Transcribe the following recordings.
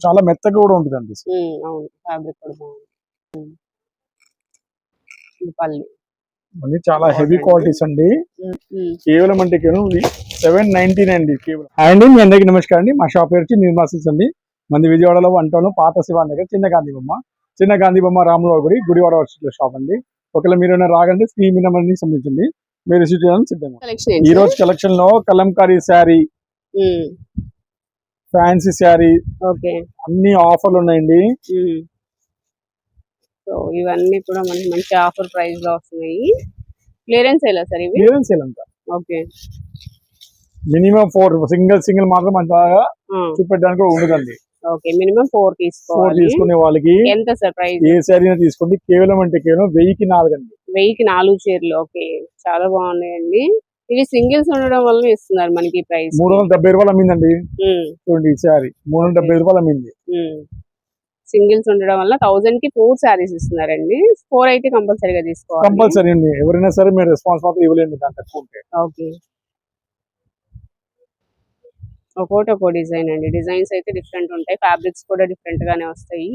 చాలా మెత్తగా కూడా ఉంటుంది అండి ఉమ్, అవును. ఫ్యాబ్రిక్ కూడా బాగుంది. ఉమ్. ఇది పల్లి మళ్ళీ చాలా హెవీ క్వాలిటీస్ అండి. కేవలం అంటే కేవలం సెవెన్ నైన్టీ నైన్ అండి కేవలం. అండి మీ అందరికీ నమస్కారం అండి. మా షాప్ పేరు వచ్చి నిర్మలా సిల్క్స్ అండి. మంది విజయవాడలో వంటను పాత శివాన్ దగ్గర చిన్న గాంధీ బొమ్మ చిన్న గాంధీ బొమ్మ రాముల గుడి గుడివాడ వర్షిలో షాప్ అండి. ఒకవేళ మీరు ఏమైనా రాగండి స్క్రీన్ మీద మనకి సంబంధించింది మీరు రిసీవ్ చేయడానికి సిద్ధంగా ఈ రోజు కలెక్షన్లో Kalamkari sari. Fancy sari okay. అన్ని ఆఫర్లు ఉన్నాయండి. సో ఇవన్నీ కూడా మనకి మంచి ఆఫర్ ప్రైస్లో వస్తున్నాయి. క్లియరెన్స్ ఎలా సార్ ఇవి? క్లియరెన్స్ సేల్ అంతా okay. Minimum four single single మాత్రం అంతగా ఆ, చూపెట్టడానికి కూడా ఉండదండి. ఓకే మినిమం ఫోర్ ఫోర్ తీసుకోవాలి తీసుకునే వాళ్ళకి ఎంత సార్ ప్రైస్? ఏ శారీ తీసుకోండి. కేవలం అంటే కేవలం వెయ్యికి నాలుగండి. వెయ్యికి నాలుగు చీరలు. ఓకే చాలా బాగున్నాయండి. ఇవి సింగిల్స్ ఉండడం వల్ల ఇస్తున్నారు మనకి ప్రైస్ మూడు వందల డెబ్బై రూపాయలు అమ్మిందండి చూడండి శారీ మూడు వందల డెబ్బై రూపాయలు అమ్మింది. సింగిల్స్ ఉండడం వల్ల థౌసండ్కి ఫోర్ శారీస్ ఇస్తున్నారండి. ఫోర్ అయితే కంపల్సరీగా తీసుకోవాలి. కంపల్సరీ అండి. ఎవరైనా సరే మీరు రెస్పాన్స్ మాత్రం ఇవ్వలేండి దాని తక్కువ ఉంటే ఓకే. ఒక్కోటి ఒక్కో డిజైన్ అండి. డిజైన్స్ అయితే డిఫరెంట్ ఉంటాయి. ఫ్యాబ్రిక్స్ కూడా డిఫరెంట్ గానే వస్తాయి.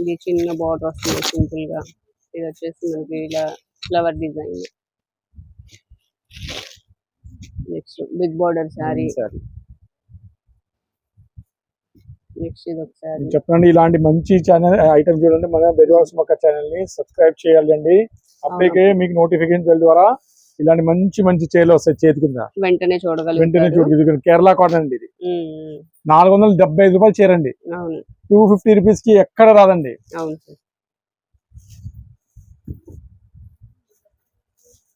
ఇది చిన్న బార్డర్ వస్తుంది సింపుల్గా ఇది వచ్చేసి మనకి ఇలా flower design next big border sari next ఇది చెప్పండి ఇలాంటి మంచి ఛానల్ ఐటమ్ చూడండి. మన బెజవాస్ మొక్క ఛానల్ని సబ్స్క్రైబ్ చేయాలండి అప్పటికే మీకు నోటిఫికేషన్ ద్వారా ఇలాంటి మంచి మంచి చీరలు వస్తాయి చేతి కింద. వెంటనే వెంటనే చూడగలుగుతారు చూడు ఇది కేరళ కాటన్ అండి ఇది. నాలుగు వందల డెబ్బై ఐదు రూపాయలు చీరండి టూ ఫిఫ్టీ రూపీస్కి ఎక్కడ రాదండి అవును సార్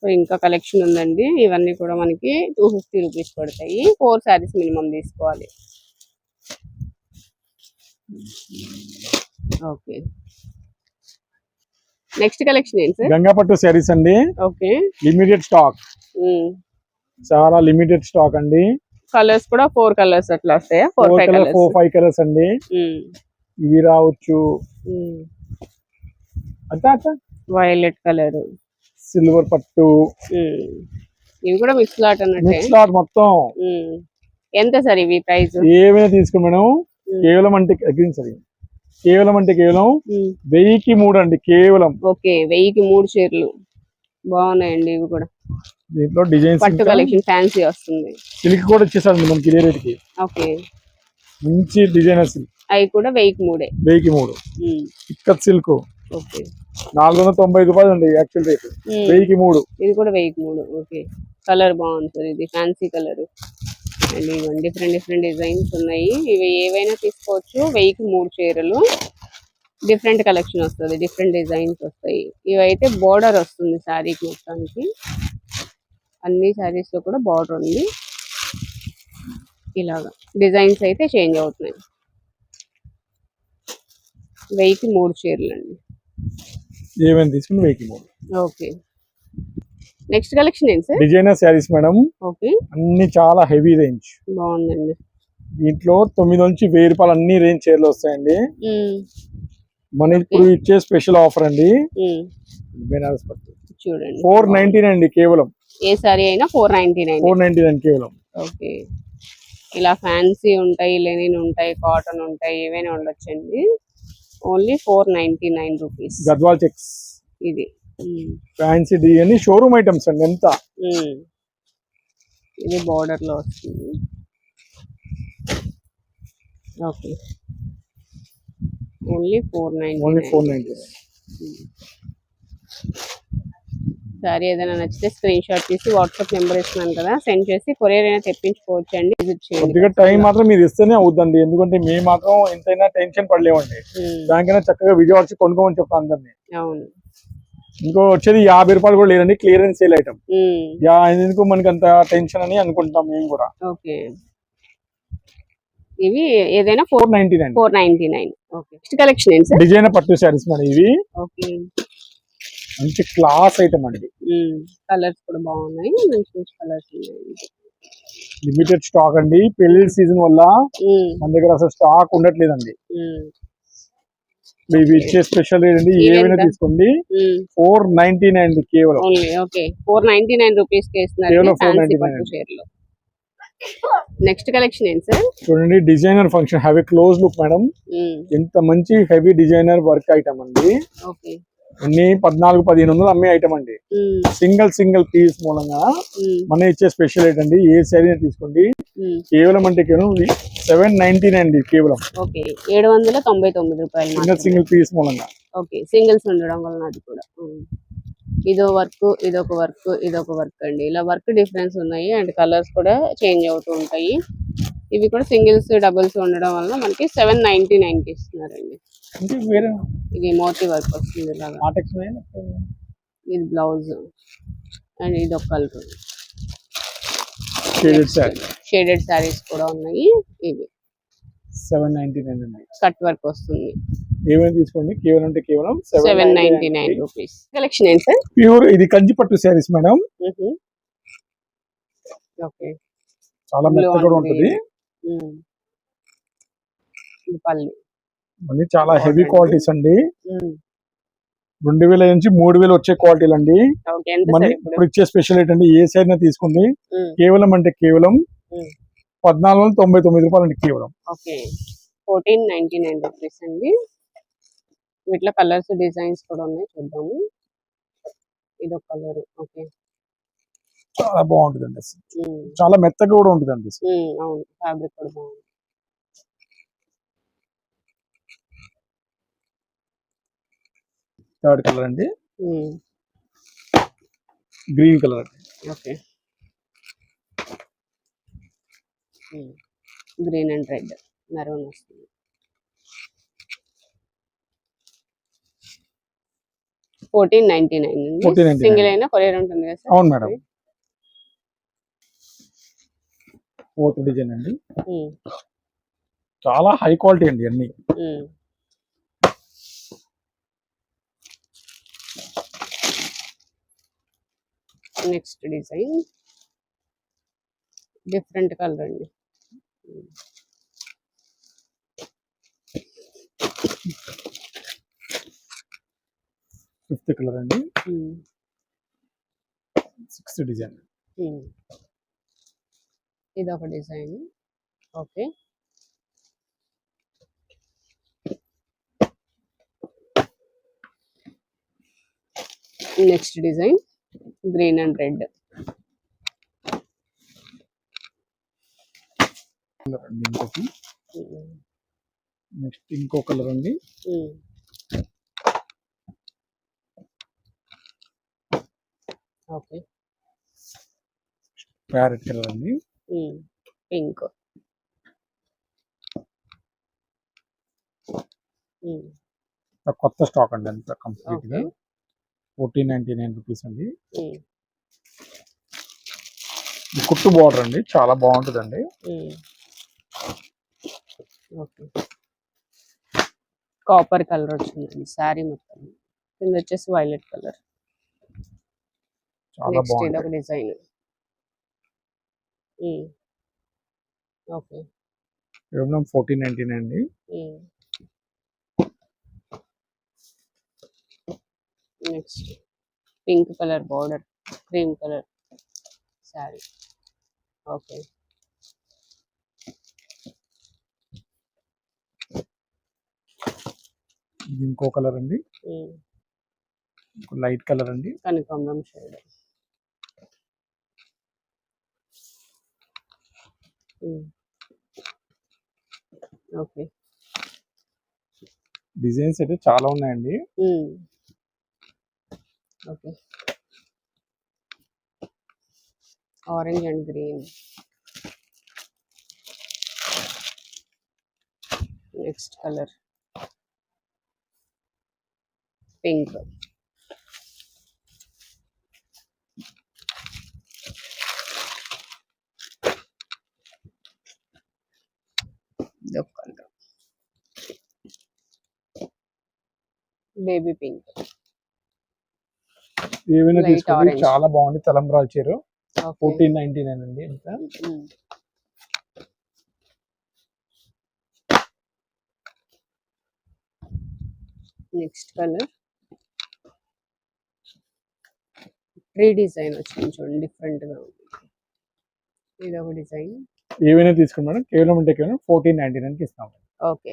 సో ఇంకా కలెక్షన్ ఉందండి. ఇవన్నీ కూడా మనకి టూ ఫిఫ్టీ రూపీస్ పడతాయి. ఫోర్ శారీస్ మినిమం తీసుకోవాలి. ఓకే నెక్స్ట్ కలెక్షన్ ఏంటి సార్? గంగా పట్టు శారీస్ అండి ఓకే లిమిటెడ్ స్టాక్ చాలా లిమిటెడ్ స్టాక్ అండి. కలర్స్ కూడా ఫోర్ కలర్స్ అట్లా వస్తాయా? Four four five four colours five colours అండి. ఇవి రావచ్చు. అంతా అట్లా వైలెట్ కలర్ సిల్వర్ పట్టు. ఇవి కూడా మిక్స్ లాట్ అన్నట్టే? మిక్స్ లాట్ మొత్తం. ఎంత సార్ ఇవి ప్రైస్? ఏమైనా తీసుకుని మేడం. కేవలం అంటే గ్రీన్ సరి. కేవలం అంటే కేవలం వెయ్యికి మూడు అండి కేవలం. ఓకే వెయ్యికి మూడు చీరలు. బాగున్నాయండి ఇవి కూడా. దీంట్లో డిజైన్స్ పట్టు కలెక్షన్ ఫ్యాన్సీ వస్తుంది. సిల్క్ కూడా వచ్చేసారండి మనకి ఇదే రేట్కి ఓకే. మంచి డిజైనర్ సిల్క్. అవి కూడా వెయ్యికి మూడే. వెయ్యికి మూడు. ఉమ్. ఇక్కత్ సిల్క్. ఓకే. నాలుగు వందల తొంభై రూపాయలు అండి యాక్చువల్ రేట్. వెయ్యికి మూడు. ఇది కూడా వెయ్యికి మూడు. ఓకే. కలర్ సార్ ఇది. ఫ్యాన్సీ కలర్ అండ్ ఇవన్నీ డిఫరెంట్ డిఫరెంట్ డిజైన్స్ ఉన్నాయి. ఇవి ఏవైనా తీసుకోవచ్చు. వెయ్యికి మూడు చీరలు. డిఫరెంట్ కలెక్షన్ వస్తుంది. డిఫరెంట్ డిజైన్స్ వస్తాయి. ఇవైతే బార్డర్ వస్తుంది శారీకి మొత్తానికి. అన్ని శారీస్లో కూడా బార్డర్ ఉంది. ఇలాగా. డిజైన్స్ అయితే చేంజ్ అవుతున్నాయి. వెయ్యికి మూడు చీరలు అండి ఏమైనా తీసుకుని వెయ్యికి మూడు ఓకే. నెక్స్ట్ కలెక్షన్ ఏంటి sir? Designer saris madam. Okay. అన్ని చాలా హెవీ రేంజ్. బాగుందండి. దీంట్లో తొమ్మిది నుంచి వెయ్యి రూపాయలు అన్ని రేంజ్ చీరలు వస్తాయండి. మన ఇప్పుడు ఇచ్చే స్పెషల్ ఆఫర్ అండి. బెనారస్ పట్టు. చూడండి. ఫోర్ నైన్టీ నైన్ అండి కేవలం. ఏ సారీ అయినా four ninety nine. Four ninety nine కేవలం. ఓకే. ఇలా ఫ్యాన్సీ ఉంటాయి లెనిన్ ఉంటాయి కాటన్ ఉంటాయి ఏవైనా ఉండొచ్చండి. Only four ninety nine rupees. Gadwal checks. ఇది. ఫ్యాన్సీ అని షోరూమ్ ఐటమ్స్ అండి ఎంత? ఉమ్. ఇది బార్డర్లో వస్తుంది okay only four ninety only four ninety sari ఏదైనా నచ్చితే స్క్రీన్ షాట్ తీసి వాట్సాప్ నెంబర్ ఇస్తున్నాను కదా సెండ్ చేసి కొరియర్ అయినా తెప్పించుకోవచ్చు అండి. విజిట్ చేయండి. టైం మాత్రం మీరు ఇస్తేనే అవుద్దండి. ఎందుకంటే మేము మాత్రం ఎంతైనా టెన్షన్ పడలేమండి. దానికైనా చక్కగా విజయవాడ వచ్చి కొనుక్కోమని చెప్తాను అందరినీ. అవును. ఇంకో వచ్చేది యాభై రూపాయలు కూడా లేదండి క్లియరెన్స్ సేల్ ఐటమ్ ఎందుకు మనకి అంత టెన్షన్ అని అనుకుంటాం మేము కూడా. ఓకే. ఇవి ఏదైనా four ninety nine. Four ninety nine. Okay. Next collection ఏంటి డిజైన్ పట్టు శారీస్ మేడం ఇవి. ఓకే. మంచి క్లాస్ ఐటమ్ అండి కలర్స్ కూడా బాగున్నాయి. మంచి మంచి కలర్స్ ఉన్నాయి. లిమిటెడ్ స్టాక్ అండి. పెళ్ళి సీజన్ వల్ల మన దగ్గర అసలు స్టాక్ ఉండట్లేదండి. ఇవి ఇచ్చే స్పెషల్ ఇవి ఏమైనా? తీసుకోండి. ఫోర్ నైన్టీ నైన్ కేవలం. ఫోర్ నైన్టీ నైన్ రూపీస్ కేవలం ఫ్యాన్సీ 499 పట్టు చీరలు నెక్స్ట్ కలెక్షన్ ఏంటి సార్? చూడండి designer function have close look madam ఎంత మంచి హెవీ డిజైనర్ వర్క్ ఐటమ్ అండి. ఓకే. అన్ని పద్నాలుగు పదిహేను వందలు అమ్మే ఐటమ్ అండి. సింగిల్ సింగిల్ పీస్ మూలంగా మన ఇచ్చే స్పెషల్ ఏంటండి? ఏ శారీ తీసుకోండి. కేవలం అంటే కేవలం సెవెన్ నైన్టీ నైన్ అండి కేవలం. ఓకే. ఏడు వందల తొంభై తొమ్మిది రూపాయలు సింగిల్. సింగిల్ పీస్ మూలంగా. ఓకే. సింగిల్స్ ఉండడం వలన అది కూడా. ఇదో వర్క్ ఇదొక వర్క్ ఇదొక వర్క్ అండి. ఇలా వర్క్ డిఫరెన్స్ ఉన్నాయి అండ్ కలర్స్ కూడా చేంజ్ అవుతూ ఉంటాయి. ఇవి కూడా సింగిల్స్ డబుల్స్ ఉండడం వలన మనకి సెవెన్ నైన్టీ నైన్కి ఇస్తున్నారండి ఇది మోతీ వర్క్ వస్తుంది ఇది బ్లౌజ్ అండ్ ఇది ఒక colour. Shaded sari shaded saris కూడా ఉన్నాయి ఇవి. Seven ninety nine cut work వస్తుంది. ఏమైనా తీసుకోండి? కేవలం అంటే కేవలం seven ninety nine rupees. Collection ఏంటి సార్? ప్యూర్ ఇది కంచి పట్టు శారీస్ మేడం ఓకే. చాలా మెత్తగా ఉంటుంది. పల్లి అన్ని చాలా హెవీ క్వాలిటీస్ అండి. రెండు వేల నుంచి మూడు వేలు వచ్చే క్వాలిటీలు అండి. మన ఇప్పుడు? ఇచ్చే స్పెషల్ ఏంటంటే ఏ సైడ్ తీసుకోండి ఉమ్. కేవలం అంటే కేవలం. పద్నాలుగు వందల తొంభై తొమ్మిది రూపాయలు అండి కేవలం. Okay. Fourteen ninety nine rupees అండి. వీటిలో కలర్స్ డిజైన్స్ కూడా ఉన్నాయి. చూద్దాము. ఇది ఒక కలర్. ఓకే. చాలా బాగుంటుంది అసలు. చాలా మెత్తగా కూడా ఉంటుంది అసలు. ఉమ్, అవును. ఫ్యాబ్రిక్ కూడా బాగుంది. థర్డ్ కలర్ అండి. Green colour okay. Green and red maroon వస్తుంది. Fourteen ninety nine 14.99. సింగిల్ అయినా కొరియర్ ఉంటుంది కదా అవును మేడం. ఫోర్త్ డిజైన్ అండి. చాలా హై క్వాలిటీ అండి అన్ని. Next design. డిఫరెంట్ కలర్ అండి. ఫిఫ్త్ కలర్ అండి. Sixth design. ఇది ఒక design. Okay. Next design green and red. Next ఇంకో కలర్ అండి ఓకే. ప్యారెట్ కలర్ అండి పింక్ కొత్త స్టాక్ అండి అంత కంప్లీట్గా. ఫోర్టీన్ నైన్టీ నైన్ రూపీస్ అండి. కుట్టు బార్డర్ అండి చాలా బాగుంటుందండి. కాపర్ కలర్ వచ్చిందండి శారీ మొత్తం. కింద వచ్చేసి వైలెట్ కలర్ చాలా ఒక డిజైన్ ఓకే. కేవలం ఫోర్టీన్ అండి. Next. Pink colour border. Cream colour sari. Okay. ఇది ఇంకో కలర్ అండి. లైట్ కలర్ అండి. కనకాంబరం షేడ్ ఓకే డిజైన్స్ అయితే చాలా ఉన్నాయండి. Okay orange and green next colour pink colour baby pink. ఏమైనా. చాలా బాగుంది. తలంబ్రాల చీర ఫోర్టీన్ నైన్టీ నైన్ అండి Mm. Next colour. Tree design వచ్చింది చూడండి డిఫరెంట్గా ఉంది. ఇది ఒక డిజైన్. ఏవైనా తీసుకోండి మేడం కేవలం అంటే కేవలం ఫోర్టీన్ నైన్టీ నైన్కి ఇస్తాం. ఓకే.